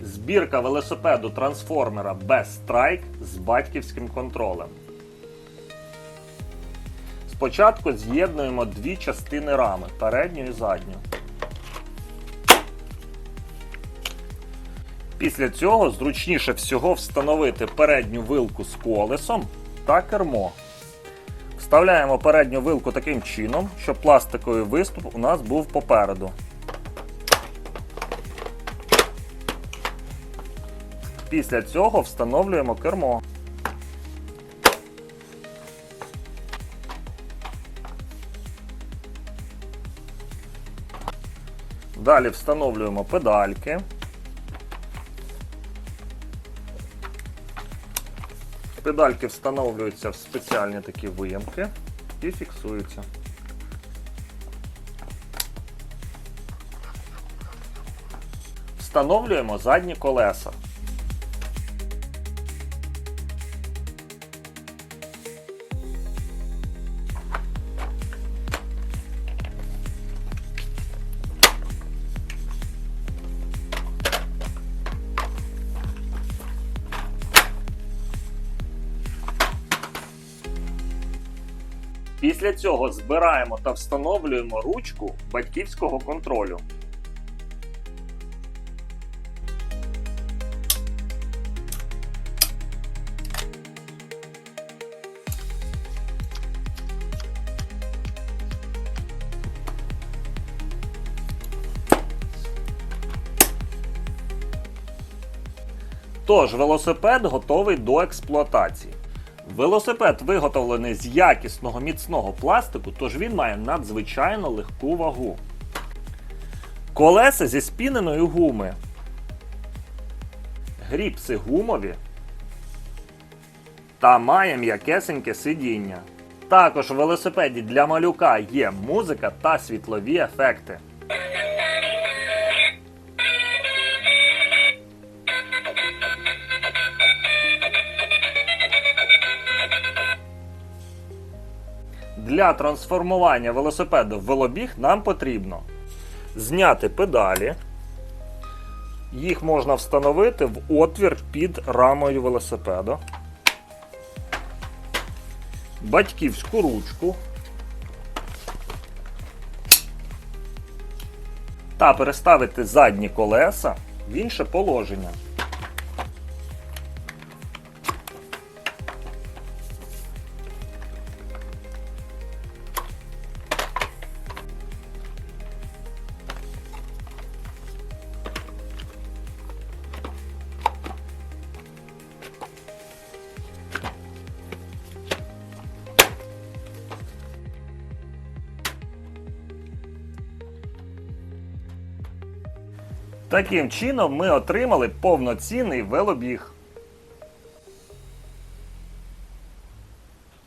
Збірка велосипеду трансформера без Strike з батьківським контролем. Спочатку з'єднуємо дві частини рами передню і задню. Після цього зручніше всього встановити передню вилку з колесом та кермо. Вставляємо передню вилку таким чином, щоб пластиковий виступ у нас був попереду. Після цього встановлюємо кермо. Далі встановлюємо педальки. Педальки встановлюються в спеціальні такі виямки і фіксуються. Встановлюємо задні колеса. Після цього збираємо та встановлюємо ручку батьківського контролю. Тож, велосипед готовий до експлуатації. Велосипед виготовлений з якісного міцного пластику, тож він має надзвичайно легку вагу. Колеса зі спіненої гуми. Гріпси гумові. Та має м'якесеньке сидіння. Також в велосипеді для малюка є музика та світлові ефекти. Для трансформування велосипеду в велобіг нам потрібно зняти педалі. Їх можна встановити в отвір під рамою велосипеда. Батьківську ручку. Та переставити задні колеса в інше положення. Таким чином ми отримали повноцінний велобіг.